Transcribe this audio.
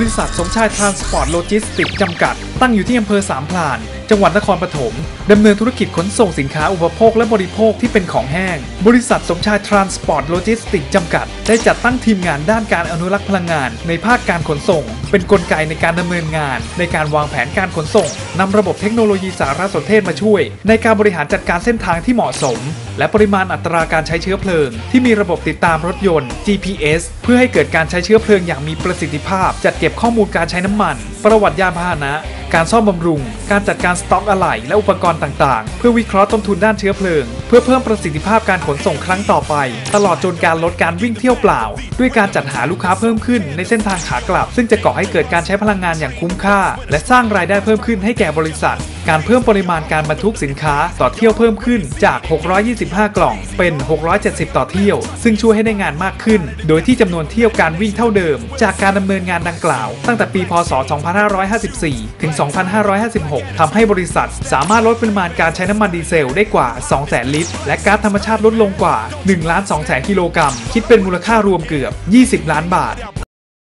บริษัทสมชายทรานสปอร์ตโลจิสติกจำกัด ตั้งอยู่ที่อำเภอสามพลาน จังหวัดนครปฐมดำเนินธุรกิจขนส่งสินค้าอุปโภคและบริโภคที่เป็นของแห้ง บริษัทสมชายทรานสปอร์ตโลจิสติกจำกัด ได้จัดตั้งทีมงานด้านการอนุรักษ์พลังงาน ในภาคการขนส่ง เป็นกลไกในการดำเนินงาน ในการวางแผนการขนส่งนำระบบเทคโนโลยีสารสนเทศมาช่วย ในการบริหารจัดการเส้นทางที่เหมาะสม และปริมาณอัตราการใช้เชื้อเพลิง ที่มีระบบติดตามรถยนต์ GPS เพื่อให้เกิดการใช้เชื้อเพลิงอย่างมีประสิทธิภาพ จัดเก็บข้อมูลการใช้น้ำมัน ประวัติยานพาหนะ การซ่อมบำรุง การจัดการสต็อกอะไหล่และอุปกรณ์ต่างๆ เพื่อวิเคราะห์ต้นทุนด้านเชื้อเพลิง เพื่อเพิ่มประสิทธิภาพการขนส่งครั้งต่อไป ตลอดจนการลดการวิ่งเที่ยวเปล่า ด้วยการจัดหาลูกค้าเพิ่มขึ้นในเส้นทางขากลับ ซึ่งจะก่อให้เกิดการใช้พลังงานอย่างคุ้มค่า และสร้างรายได้เพิ่มขึ้นให้แก่บริษัท การเพิ่มปริมาณการบรรทุกสินค้าต่อเที่ยวเพิ่มขึ้นจาก 625 กล่อง เป็น 670 ต่อเที่ยว ซึ่งช่วยให้ได้งานมากขึ้น โดยที่จำนวนเที่ยวการวิ่งเท่าเดิม จากการดำเนินงานดังกล่าว ตั้งแต่ปี พศ 2554 ถึง 2556 ทำให้บริษัท สามารถลดปริมาณการใช้น้ำมันดีเซลได้กว่า 200,000 ลิตร และก๊าซธรรมชาติลดลงกว่า1ล้าน2แสนกิโลกรัม คิดเป็นมูลค่ารวมเกือบ 20 ล้านบาท